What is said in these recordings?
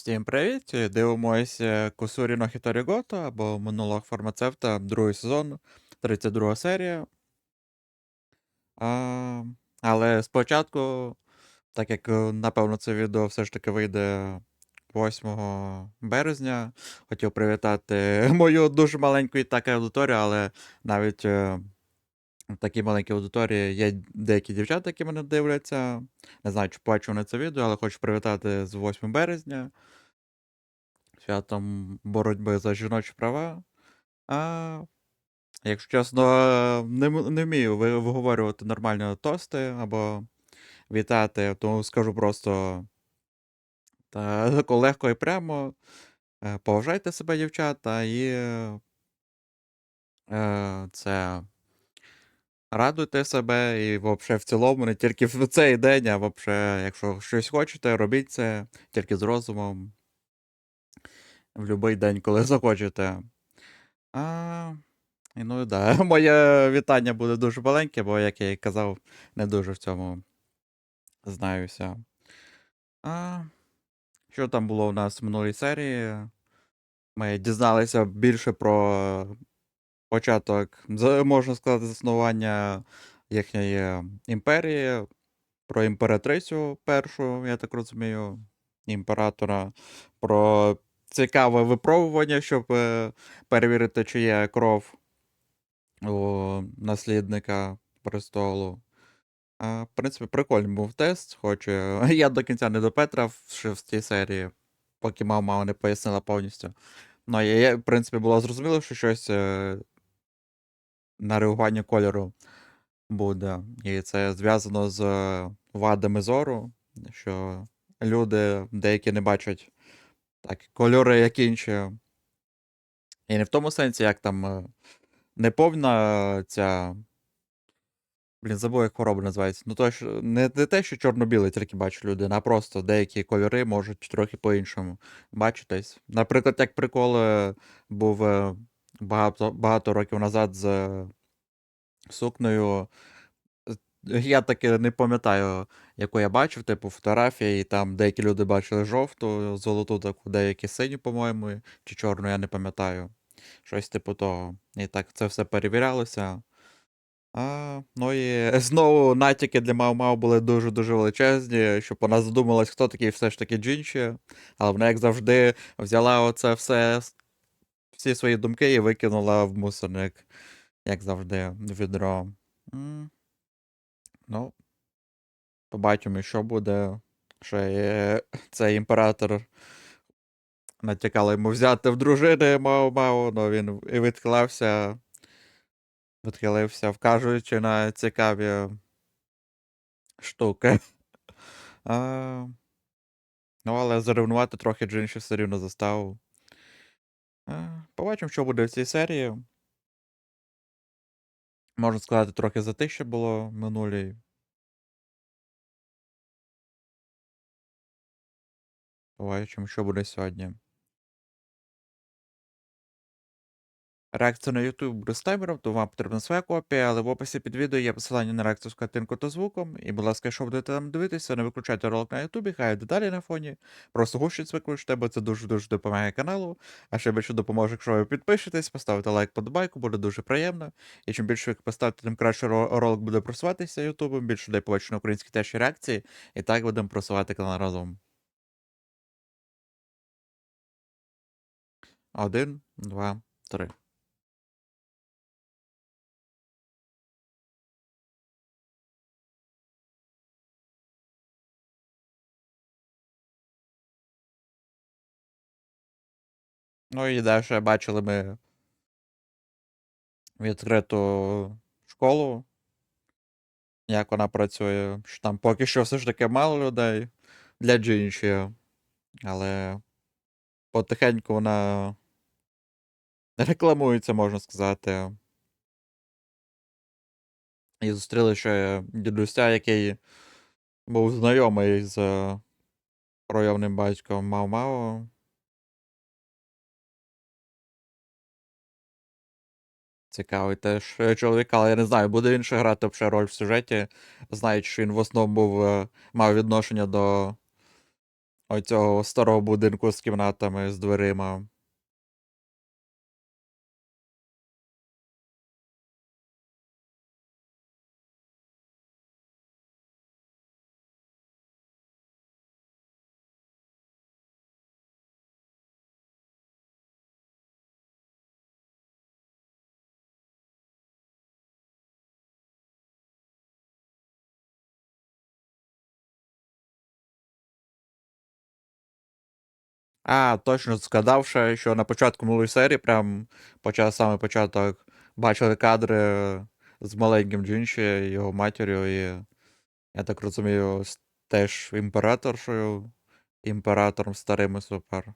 Всім привіт! Дивимося Кусуріно Хіторігото або монолог фармацевта, другий сезон, 32 серія. А, але спочатку, так як е, напевно це відео все ж таки вийде 8 березня, хотів привітати мою дуже маленьку і так аудиторію, але навіть е, такій маленькій аудиторії є деякі дівчата, які мене дивляться. Не знаю, чи побачу вони це відео, але хочу привітати з 8 березня святом боротьби за жіночі права. А, якщо чесно, не, не вмію виговорювати нормально тости або вітати, тому скажу просто та, легко і прямо. Е, Поважайте себе, дівчата, і е, це радуйте себе і взагалі в цілому, не тільки в цей день, а взагалі, якщо щось хочете, робіть це тільки з розумом в будь-який день, коли захочете. А, і ну да, моє вітання буде дуже маленьке, бо, як я і казав, не дуже в цьому знаюся. А, що там було у нас в минулій серії? Ми дізналися більше про початок, можна сказати, заснування їхньої імперії, про імператрицю першу, я так розумію, імператора, про цікаве випробування, щоб е, перевірити, чи є кров у наслідника престолу. В принципі, прикольний був тест, хоч е, я до кінця не допетрав ще в цій серії, поки мама не пояснила повністю. Ну, я, в принципі, було зрозуміло, що щось е, на реагування кольору буде. І це зв'язано з е, вадами зору, що люди деякі не бачать так, кольори, як інші. І не в тому сенсі, як там е, неповна ця. Блін, забув, як хвороба називається. Ну, то, що, не, не те, що чорно-білий тільки бачить людина, а просто деякі кольори можуть трохи по-іншому бачитись. Наприклад, як прикол е, був багато, багато років назад з сукнею. Я таки не пам'ятаю, яку я бачив, типу фотографії, і там деякі люди бачили жовту, золоту таку, деякі синю, по-моєму, чи чорну, я не пам'ятаю. Щось типу того. І так це все перевірялося. А, ну і знову натяки для Мау-Мау були дуже-дуже величезні, щоб вона задумалась, хто такий все ж таки Джінші. Але вона, як завжди, взяла оце все, всі свої думки і викинула в мусорник, як завжди, відро. Ну, побачимо, що буде. Ще цей імператор натякали йому взяти в дружини Мао-Мао, але він і відхилився, відхилився, вказуючи на цікаві штуки. А, ну, але заревнувати трохи Джинші все рівно заставив. А, побачимо, що буде в цій серії. Можна сказати, трохи затище було в минулій. Побачимо, що буде сьогодні. Реакція на YouTube з таймером, то вам потрібна своя копія, але в описі під відео є посилання на реакцію з картинкою та звуком. І, будь ласка, якщо будете там дивитися, не виключайте ролик на YouTube, хай деталі на фоні. Просто гущиць виключте, бо це дуже-дуже допомагає каналу. А ще більше допоможе, якщо ви підпишетесь, поставите лайк подобайку, буде дуже приємно. І чим більше ви поставите, тим краще ролик буде просуватися YouTube, більше людей побачить на українські теж реакції, і так будемо просувати канал разом. Один, два, три. Ну і далі бачили ми відкриту школу, як вона працює. Що там поки що все ж таки мало людей для Джинчі, але потихеньку вона рекламується, можна сказати. І зустріли ще дідуся, який був знайомий з пройомним батьком Мау-Мау. Цікавий теж е, чоловік, але я не знаю, буде він ще грати взагалі роль в сюжеті, знаючи, що він в основному був, е, мав відношення до оцього старого будинку з кімнатами, з дверима. А, точно згадав що на початку минулої серії, прям почав саме початок, бачили кадри з маленьким Джинші, його матір'ю, і я так розумію, теж імператоршою, імператором старим і супер.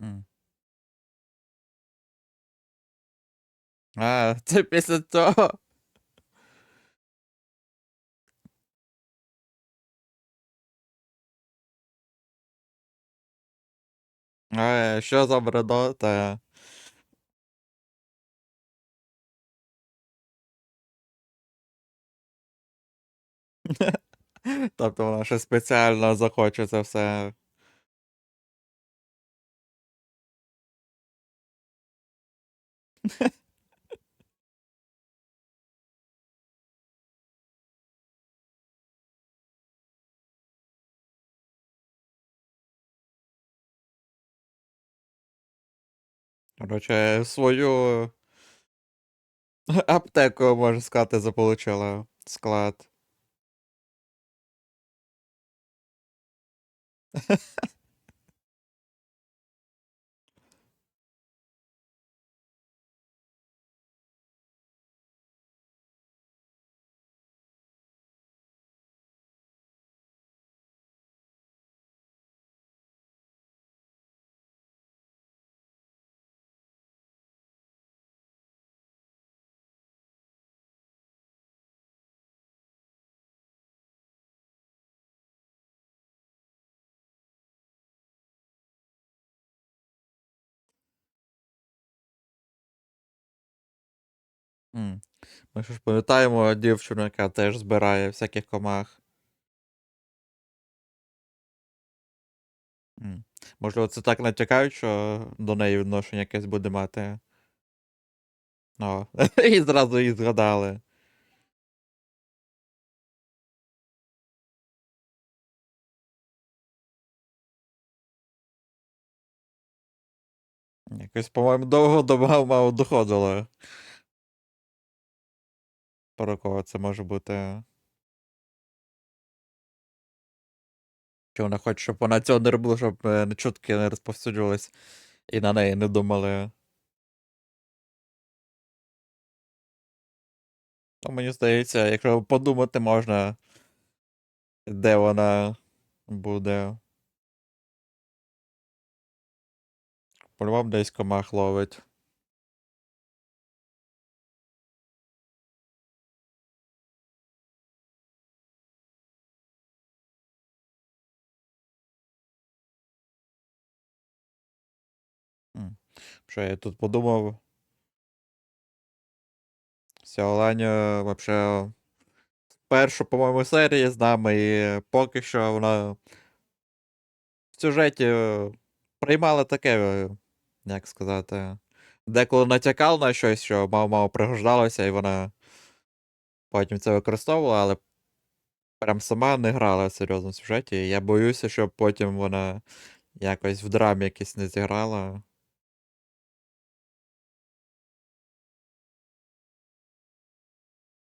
М. А, це після того. А, що за бредота? Тобто вона ще спеціально захоче це все. Короче, свою аптеку, можна сказати, заполучила склад. М. Ми ж пам'ятаємо дівчину, яка теж збирає всяких комах. Можливо, це так натякають, що до неї відношення якесь буде мати. О, і зразу її згадали. Якось, по-моєму, довго до мало доходило. Про кого це може бути. Чи вона хоче, щоб вона цього не робила, щоб е, чутки не розповсюджувались і на неї не думали. Ну, мені здається, якщо подумати можна, де вона буде. По-любому десь комах ловить. Що я тут подумав? Оленя вообще першу, по-моєму, серії з нами, і поки що вона в сюжеті е, приймала таке, е, як сказати, деколи натякала на щось, що мало-мало пригождалося, і вона потім це використовувала, але прям сама не грала в серйозному сюжеті. І я боюся, щоб потім вона якось в драмі якось не зіграла.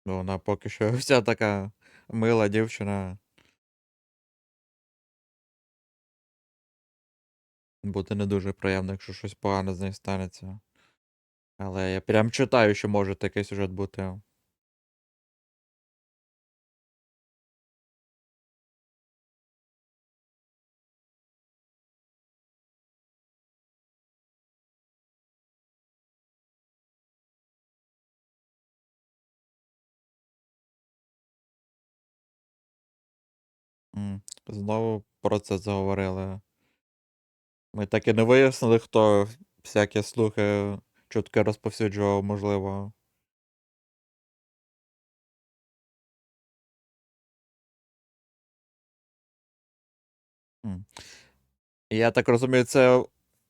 Ну, вона поки що вся така мила дівчина. Буде не дуже приємно, якщо щось погане з нею станеться. Але я прям читаю, що може такий сюжет бути. Знову про це заговорили. Ми так і не вияснили, хто всякі слухи чутки розповсюджував, можливо. Я так розумію, це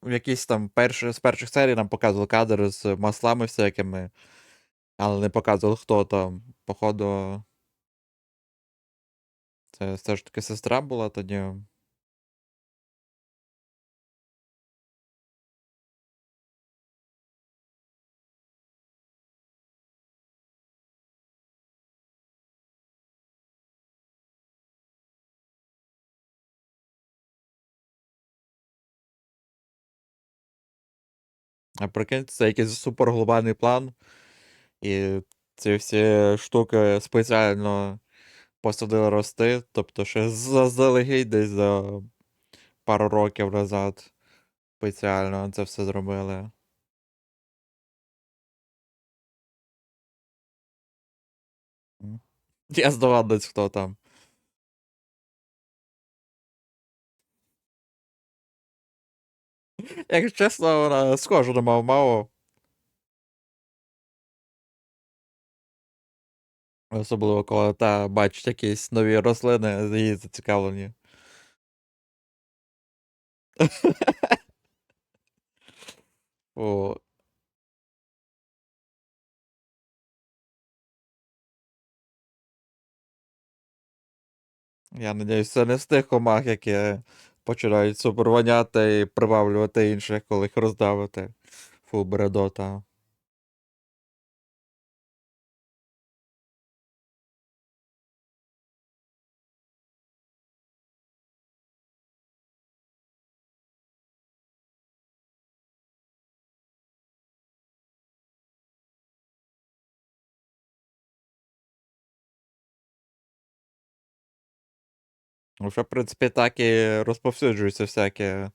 в якійсь там перші з перших серій нам показували кадри з маслами всякими, але не показували, хто там. Походу це все ж таки сестра була тоді. А прикинь, це якийсь суперглобальний план, і ці всі штуки спеціально посадили рости, тобто ще заздалегідь десь за пару років назад спеціально це все зробили. Я здогадуюсь, хто там. Якщо чесно, вона схожа на Мау-Мау. Особливо, коли та бачить якісь нові рослини, її зацікавлені. О. Я надіюсь, це не з тих комах, які починають супервоняти і приваблювати інших, коли їх роздавити. Фу, бредота. Ну, Вже, в принципі, так і розповсюджуються всякі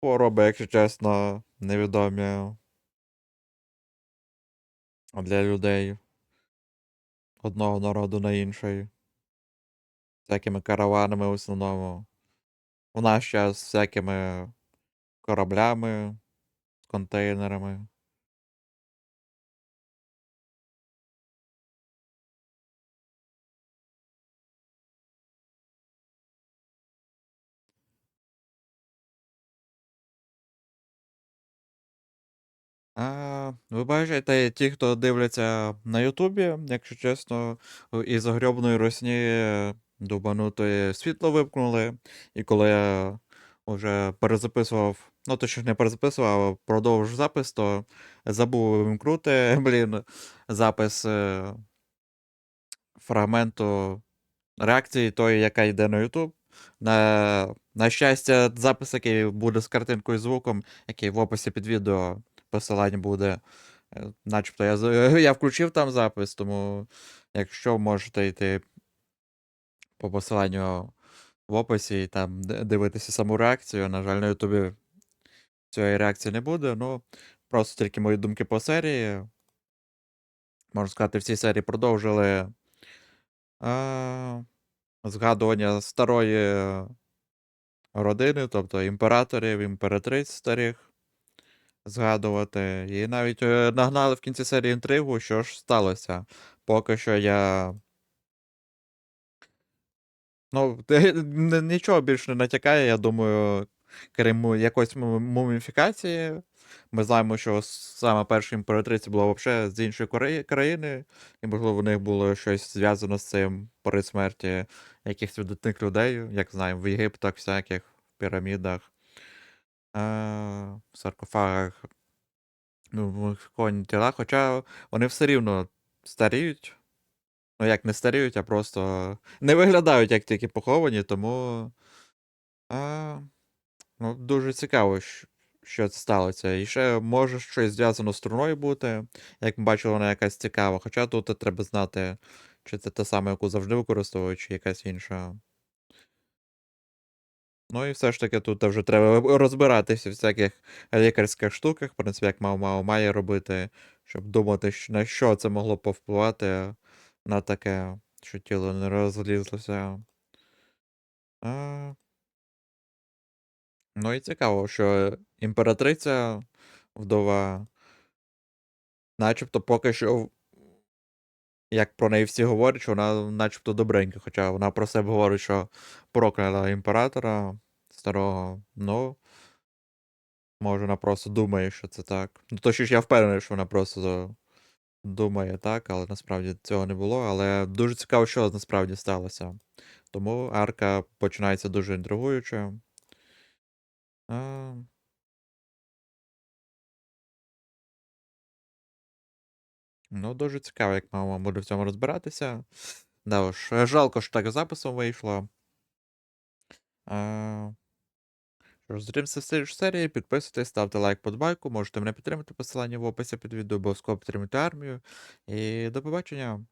хвороби, якщо чесно, невідомі для людей одного народу на інший. Всякими караванами в основному. У наш час всякими кораблями, контейнерами. А, ви бачите, ті, хто дивляться на Ютубі, якщо чесно, із загрьобної русні дубанутої світло вимкнули. І коли я вже перезаписував, ну точніше не перезаписував, а продовжив запис, то забув вимкнути, блін, запис е, фрагменту реакції тої, яка йде на Ютуб. На, на щастя, запис, який буде з картинкою і звуком, який в описі під відео посилання буде. Е, Начебто я, я включив там запис, тому якщо можете йти по посиланню в описі і там дивитися саму реакцію. На жаль, на Ютубі цієї реакції не буде. Ну, просто тільки мої думки по серії. Можна сказати, в цій серії продовжили а, згадування старої родини, тобто імператорів, імператриць старих згадувати. І навіть е, нагнали в кінці серії інтригу, що ж сталося. Поки що я. Ну, нічого більше не натякає, я думаю, крім якоїсь му- муміфікації. Ми знаємо, що саме перша імператриця була взагалі з іншої країни, і, можливо, в них було щось зв'язано з цим при смерті якихось видатних людей, як знаємо, в Єгиптах, всяких, в пірамідах, е, в саркофагах, ну, коні тіла, хоча вони все рівно старіють. Ну, як не старіють, а просто не виглядають як тільки поховані, тому а, ну, дуже цікаво, що це сталося. І ще може щось зв'язано з струною бути. Як ми бачили, вона якась цікава. Хоча тут треба знати, чи це та сама, яку завжди використовують, чи якась інша. Ну і все ж таки тут вже треба розбиратися в всяких лікарських штуках, в принципі, як мав має робити, щоб думати, на що це могло повпливати на таке, що тіло не розлізлося. А, ну і цікаво, що імператриця вдова. Начебто поки що. Як про неї всі говорять, що вона начебто добренька, хоча вона про себе говорить, що прокляла імператора старого. Ну. Може, вона просто думає, що це так. Ну, точніше, я впевнений, що вона просто думає так, але насправді цього не було. Але дуже цікаво, що насправді сталося. Тому арка починається дуже інтригуюче. А... Ну, дуже цікаво, як мама буде в цьому розбиратися. Да уж, е, жалко, що так записом вийшло. А... Зустрінемося в слідчій серії. Підписуйтесь, ставте лайк подбайку, можете мене підтримати посилання в описі під відео, обов'язково підтримати армію. І до побачення.